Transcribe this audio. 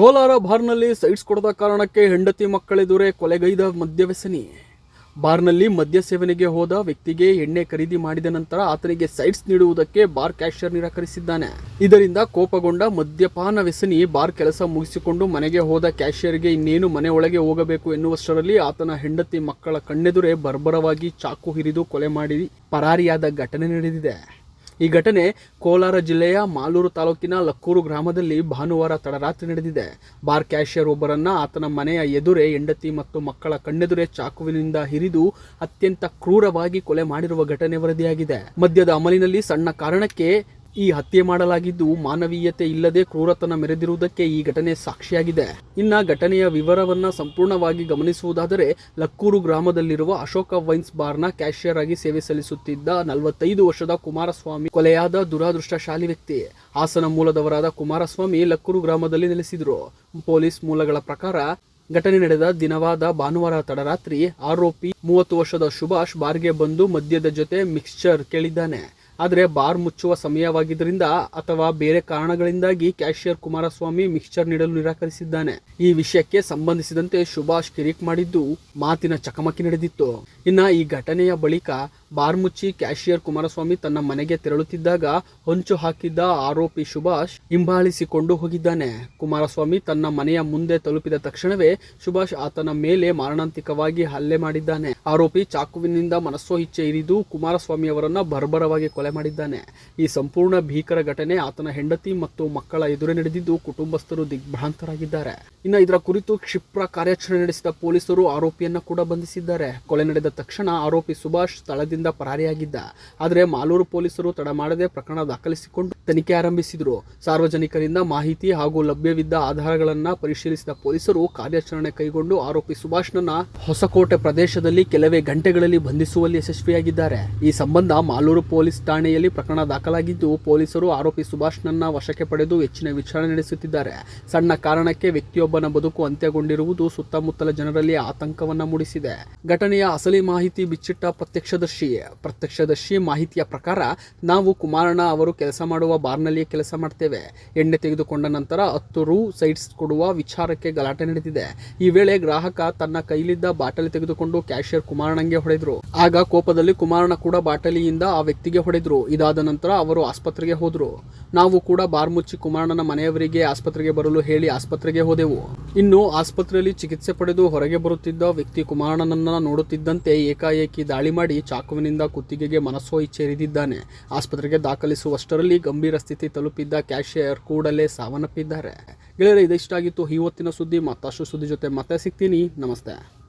ಕೋಲಾರ ಬಾರ್ನಲ್ಲಿ ಸೈಟ್ಸ್ ಕೊಡದ ಕಾರಣಕ್ಕೆ ಹೆಂಡತಿ ಮಕ್ಕಳೆದುರೇ ಕೊಲೆಗೈದ ಮದ್ಯವ್ಯಸನಿ. ಬಾರ್ನಲ್ಲಿ ಮದ್ಯ ಸೇವನೆಗೆ ಹೋದ ವ್ಯಕ್ತಿಗೆ ಎಣ್ಣೆ ಖರೀದಿ ಮಾಡಿದ ನಂತರ ಆತನಿಗೆ ಸೈಟ್ಸ್ ನೀಡುವುದಕ್ಕೆ ಬಾರ್ ಕ್ಯಾಶಿಯರ್ ನಿರಾಕರಿಸಿದ್ದಾನೆ. ಇದರಿಂದ ಕೋಪಗೊಂಡ ಮದ್ಯಪಾನ ವ್ಯಸನಿ ಬಾರ್ ಕೆಲಸ ಮುಗಿಸಿಕೊಂಡು ಮನೆಗೆ ಹೋದ ಕ್ಯಾಶಿಯರ್ಗೆ ಇನ್ನೇನು ಮನೆ ಒಳಗೆ ಹೋಗಬೇಕು ಎನ್ನುವಷ್ಟರಲ್ಲಿ ಆತನ ಹೆಂಡತಿ ಮಕ್ಕಳ ಕಣ್ಣೆದುರೇ ಬರ್ಬರವಾಗಿ ಚಾಕು ಹಿರಿದು ಕೊಲೆ ಮಾಡಿ ಪರಾರಿಯಾದ ಘಟನೆ ನಡೆದಿದೆ. ಈ ಘಟನೆ ಕೋಲಾರ ಜಿಲ್ಲೆಯ ಮಾಲೂರು ತಾಲೂಕಿನ ಲಕ್ಕೂರು ಗ್ರಾಮದಲ್ಲಿ ಭಾನುವಾರ ತಡರಾತ್ರಿ ನಡೆದಿದೆ. ಬಾರ್ ಕ್ಯಾಶಿಯರ್ ಒಬ್ಬರನ್ನ ಆತನ ಮನೆಯ ಎದುರೆ ಹೆಂಡತಿ ಮತ್ತು ಮಕ್ಕಳ ಕಣ್ಣೆದುರೇ ಚಾಕುವಿನಿಂದ ಹಿರಿದು ಅತ್ಯಂತ ಕ್ರೂರವಾಗಿ ಕೊಲೆ ಮಾಡಿರುವ ಘಟನೆ ವರದಿಯಾಗಿದೆ. ಮದ್ಯದ ಅಮಲಿನಲ್ಲಿ ಸಣ್ಣ ಕಾರಣಕ್ಕೆ ಈ ಹತ್ಯೆ ಮಾಡಲಾಗಿದ್ದು ಮಾನವೀಯತೆ ಇಲ್ಲದೆ ಕ್ರೂರತನ ಮೆರೆದಿರುವುದಕ್ಕೆ ಈ ಘಟನೆ ಸಾಕ್ಷಿಯಾಗಿದೆ. ಇನ್ನ ಘಟನೆಯ ವಿವರವನ್ನ ಸಂಪೂರ್ಣವಾಗಿ ಗಮನಿಸುವುದಾದರೆ, ಲಕ್ಕೂರು ಗ್ರಾಮದಲ್ಲಿರುವ ಅಶೋಕ ವೈನ್ಸ್ ಬಾರ್ನ ಕ್ಯಾಶಿಯರ್ ಆಗಿ ಸೇವೆ ಸಲ್ಲಿಸುತ್ತಿದ್ದ ನಲವತ್ತೈದು ವರ್ಷದ ಕುಮಾರಸ್ವಾಮಿ ಕೊಲೆಯಾದ ದುರಾದೃಷ್ಟಶಾಲಿ ವ್ಯಕ್ತಿ. ಹಾಸನ ಮೂಲದವರಾದ ಕುಮಾರಸ್ವಾಮಿ ಲಕ್ಕೂರು ಗ್ರಾಮದಲ್ಲಿ ನೆಲೆಸಿದ್ರು. ಪೊಲೀಸ್ ಮೂಲಗಳ ಪ್ರಕಾರ, ಘಟನೆ ನಡೆದ ದಿನವಾದ ಭಾನುವಾರ ತಡರಾತ್ರಿ ಆರೋಪಿ ಮೂವತ್ತು ವರ್ಷದ ಸುಭಾಷ್ ಬಾರ್ಗೆ ಬಂದು ಮದ್ಯದ ಜೊತೆ ಮಿಕ್ಸ್ಚರ್ ಕೇಳಿದ್ದಾನೆ. ಆದರೆ ಬಾರ್ ಮುಚ್ಚುವ ಸಮಯವಾಗಿದ್ದರಿಂದ ಅಥವಾ ಬೇರೆ ಕಾರಣಗಳಿಂದಾಗಿ ಕ್ಯಾಶಿಯರ್ ಕುಮಾರಸ್ವಾಮಿ ಮಿಕ್ಸ್ಚರ್ ನೀಡಲು ನಿರಾಕರಿಸಿದ್ದಾನೆ. ಈ ವಿಷಯಕ್ಕೆ ಸಂಬಂಧಿಸಿದಂತೆ ಸುಭಾಷ್ ಕಿರಿಕ್ ಮಾಡಿದ್ದು ಮಾತಿನ ಚಕಮಕಿ ನಡೆದಿತ್ತು. ಇನ್ನ ಈ ಘಟನೆಯ ಬಳಿಕ ಬಾರ್ ಮುಚ್ಚಿ ಕ್ಯಾಶಿಯರ್ ಕುಮಾರಸ್ವಾಮಿ ತನ್ನ ಮನೆಗೆ ತೆರಳುತ್ತಿದ್ದಾಗ ಹೊಂಚು ಹಾಕಿದ್ದ ಆರೋಪಿ ಸುಭಾಷ್ ಹಿಂಬಾಲಿಸಿಕೊಂಡು ಹೋಗಿದ್ದಾನೆ. ಕುಮಾರಸ್ವಾಮಿ ತನ್ನ ಮನೆಯ ಮುಂದೆ ತಲುಪಿದ ತಕ್ಷಣವೇ ಸುಭಾಷ್ ಆತನ ಮೇಲೆ ಮಾರಣಾಂತಿಕವಾಗಿ ಹಲ್ಲೆ ಮಾಡಿದ್ದಾನೆ. ಆರೋಪಿ ಚಾಕುವಿನಿಂದ ಮನಸ್ಸೋ ಇಚ್ಛೆ ಇರಿದು ಕುಮಾರಸ್ವಾಮಿ ಅವರನ್ನ ಬರ್ಬರವಾಗಿ ಕೊಲೆ ಮಾಡಿದ್ದಾನೆ. ಈ ಸಂಪೂರ್ಣ ಭೀಕರ ಘಟನೆ ಆತನ ಹೆಂಡತಿ ಮತ್ತು ಮಕ್ಕಳ ಎದುರೇ ನಡೆದಿದ್ದು ಕುಟುಂಬಸ್ಥರು ದಿಗ್ಭ್ರಾಂತರಾಗಿದ್ದಾರೆ. ಇನ್ನು ಇದರ ಕುರಿತು ಕ್ಷಿಪ್ರ ಕಾರ್ಯಾಚರಣೆ ನಡೆಸಿದ ಪೊಲೀಸರು ಆರೋಪಿಯನ್ನ ಕೂಡ ಬಂಧಿಸಿದ್ದಾರೆ. ಕೊಲೆ ನಡೆದ ತಕ್ಷಣ ಆರೋಪಿ ಸುಭಾಷ್ ಸ್ಥಳದಿಂದ ಪರಾರಿಯಾಗಿದ್ದ. ಆದರೆ ಮಾಲೂರು ಪೊಲೀಸರು ತಡ ಮಾಡದೆ ಪ್ರಕರಣ ದಾಖಲಿಸಿಕೊಂಡು ತನಿಖೆ ಆರಂಭಿಸಿದರು. ಸಾರ್ವಜನಿಕರಿಂದ ಮಾಹಿತಿ ಹಾಗೂ ಲಭ್ಯವಿದ್ದ ಆಧಾರಗಳನ್ನ ಪರಿಶೀಲಿಸಿದ ಪೊಲೀಸರು ಕಾರ್ಯಾಚರಣೆ ಕೈಗೊಂಡು ಆರೋಪಿ ಸುಭಾಷ್ನನ್ನ ಹೊಸಕೋಟೆ ಪ್ರದೇಶದಲ್ಲಿ ಕೆಲವೇ ಗಂಟೆಗಳಲ್ಲಿ ಬಂಧಿಸುವಲ್ಲಿ ಯಶಸ್ವಿಯಾಗಿದ್ದಾರೆ. ಈ ಸಂಬಂಧ ಮಾಲೂರು ಪೊಲೀಸ್ ಠಾಣೆಯಲ್ಲಿ ಪ್ರಕರಣ ದಾಖಲಾಗಿದ್ದು, ಪೊಲೀಸರು ಆರೋಪಿ ಸುಭಾಷ್ನನ್ನ ವಶಕ್ಕೆ ಪಡೆದು ಹೆಚ್ಚಿನ ವಿಚಾರಣೆ ನಡೆಸುತ್ತಿದ್ದಾರೆ. ಸಣ್ಣ ಕಾರಣಕ್ಕೆ ವ್ಯಕ್ತಿಯೊಬ್ಬನ ಬದುಕು ಅಂತ್ಯಗೊಂಡಿರುವುದು ಸುತ್ತಮುತ್ತಲ ಜನರಲ್ಲಿ ಆತಂಕವನ್ನ ಮೂಡಿಸಿದೆ. ಘಟನೆಯ ಅಸಲಿ ಮಾಹಿತಿ ಬಿಚ್ಚಿಟ್ಟ ಪ್ರತ್ಯಕ್ಷದರ್ಶಿ ಪ್ರತ್ಯಕ್ಷದರ್ಶಿ ಮಾಹಿತಿಯ ಪ್ರಕಾರ ನಾವು ಕುಮಾರಣ್ಣ ಅವರು ಕೆಲಸ ಮಾಡುವ ಬಾರ್ನಲ್ಲಿಯೇ ಕೆಲಸ ಮಾಡ್ತೇವೆ. ಎಣ್ಣೆ ತೆಗೆದುಕೊಂಡ ನಂತರ ಹತ್ತು ರು ಸೈಡ್ಸ್ ಕೊಡುವ ವಿಚಾರಕ್ಕೆ ಗಲಾಟೆ ನಡೆದಿದೆ. ಈ ವೇಳೆ ಗ್ರಾಹಕ ತನ್ನ ಕೈಲಿದ್ದ ಬಾಟಲಿ ತೆಗೆದುಕೊಂಡು ಕ್ಯಾಶಿಯರ್ ಕುಮಾರಣ್ಣಂಗೆ ಹೊಡೆದ್ರು. ಆಗ ಕೋಪದಲ್ಲಿ ಕುಮಾರಣ್ಣ ಕೂಡ ಬಾಟಲಿಯಿಂದ ಆ ವ್ಯಕ್ತಿಗೆ ಹೊಡೆದ್ರು. ಇದಾದ ನಂತರ ಅವರು ಆಸ್ಪತ್ರೆಗೆ ಹೋದ್ರು. ನಾವು ಕೂಡ ಬಾರ್ ಮುಚ್ಚಿ ಕುಮಾರಣ್ಣನ ಮನೆಯವರಿಗೆ ಆಸ್ಪತ್ರೆಗೆ ಬರಲು ಹೇಳಿ ಆಸ್ಪತ್ರೆಗೆ ಹೋದೆವು. ಇನ್ನು ಆಸ್ಪತ್ರೆಯಲ್ಲಿ ಚಿಕಿತ್ಸೆ ಪಡೆದು ಹೊರಗೆ ಬರುತ್ತಿದ್ದ ವ್ಯಕ್ತಿ ಕುಮಾರಣ್ಣನನ್ನ ನೋಡುತ್ತಿದ್ದಂತೆ ಏಕಾಏಕಿ ದಾಳಿ ಮಾಡಿ ಚಾಕುವಿನಿಂದ ಕುತ್ತಿಗೆಗೆ ಮನಸ್ಸೋ ಇಚ್ಛೆ ಎರಿದಿದ್ದಾನೆ ಆಸ್ಪತ್ರೆಗೆ ದಾಖಲಿಸುವಷ್ಟರಲ್ಲಿ ಗಂಭೀರ ಸ್ಥಿತಿ ತಲುಪಿದ್ದ ಕ್ಯಾಶಿಯರ್ ಕೂಡಲೇ ಸಾವನ್ನಪ್ಪಿದ್ದಾರೆ. ಗೆಳೆಯರೆ, ಇದಿಷ್ಟಾಗಿತ್ತು. ಹೊತ್ತಿನ ಸುದ್ದಿ ಮತ್ತಷ್ಟು ಸುದ್ದಿ ಜೊತೆ ಮತ್ತೆ ಸಿಗ್ತೀನಿ. ನಮಸ್ತೆ.